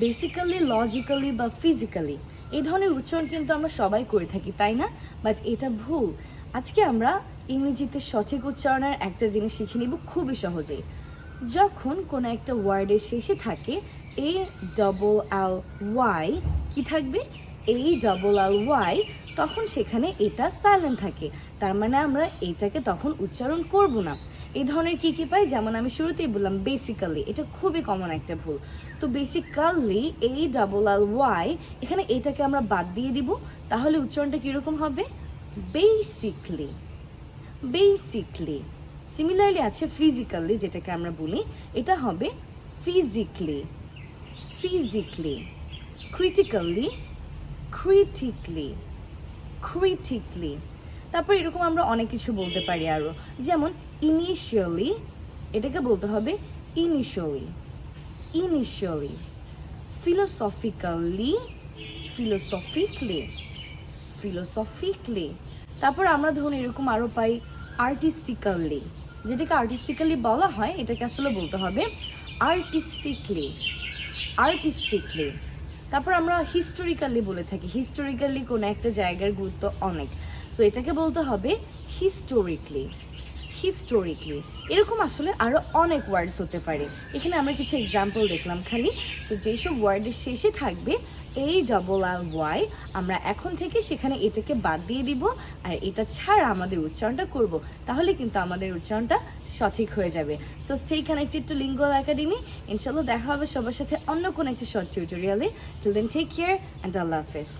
Basically logically বা physically এই ধরনের উচ্চারণ কিন্তু আমরা সবাই করে থাকি, তাই না? বাট এটা ভুল। আজকে আমরা ইংরেজিতে সঠিক উচ্চারণের একটা জিনিস শিখে নিব খুবই সহজেই। যখন কোনো একটা ওয়ার্ডের শেষে থাকে এ ডবল আল ওয়াই কি থাকবে? এই ডবল আল ওয়াই তখন সেখানে এটা সাইলেন্ট থাকে। তার মানে আমরা এটাকে তখন উচ্চারণ করব না। এই ধরনের কি কি পাই? যেমন আমি শুরুতেই বললাম বেসিক্যালি এটা খুবই কমন একটা ভুল। তো বেসিক্যালি এই ডাবল আল ওয়াই এখানে এটাকে আমরা বাদ দিয়ে দিব। তাহলে উচ্চারণটা কীরকম হবে? বেসিকলি বেসিকলি সিমিলারলি আছে ফিজিক্যালি যেটাকে আমরা বলি। এটা হবে physically physically critically critically critically তারপর এরকম আমরা অনেক কিছু বলতে পারি আরও যেমন ইনিশিয়ালি এটাকে বলতে হবে initially initially philosophically philosophically philosophically তারপর আমরা ধরুন এরকম আরও পাই আর্টিস্টিক্যালি যেটাকে আর্টিস্টিক্যালি বলা হয়, এটাকে আসলে বলতে হবে আর্টিস্টিকলি আর্টিস্টিকলি তারপর আমরা হিস্টোরিক্যালি বলে থাকি হিস্টোরিক্যালি কোনো একটা জায়গার গুরুত্ব অনেক। সো এটাকে বলতে হবে হিস্টোরিকলি হিস্টোরিকলি এরকম আসলে আরও অনেক ওয়ার্ডস হতে পারে। এখানে আমরা কিছু এক্সাম্পল দেখলাম খালি। সো যেসব ওয়ার্ডের শেষে থাকবে এই ডবল আর ওয়াই আমরা এখন থেকে সেখানে এটাকে বাদ দিয়ে দিব, আর এটা ছাড়া আমাদের উচ্চারণটা করব। তাহলে কিন্তু আমাদের উচ্চারণটা সঠিক হয়ে যাবে। So stay connected to Lingual Academy ইনশাল্লাহ দেখা হবে সবার সাথে অন্য কোনো একটি শর্ট টিউটোরিয়ালে till then take care and আল্লাহ হাফেজ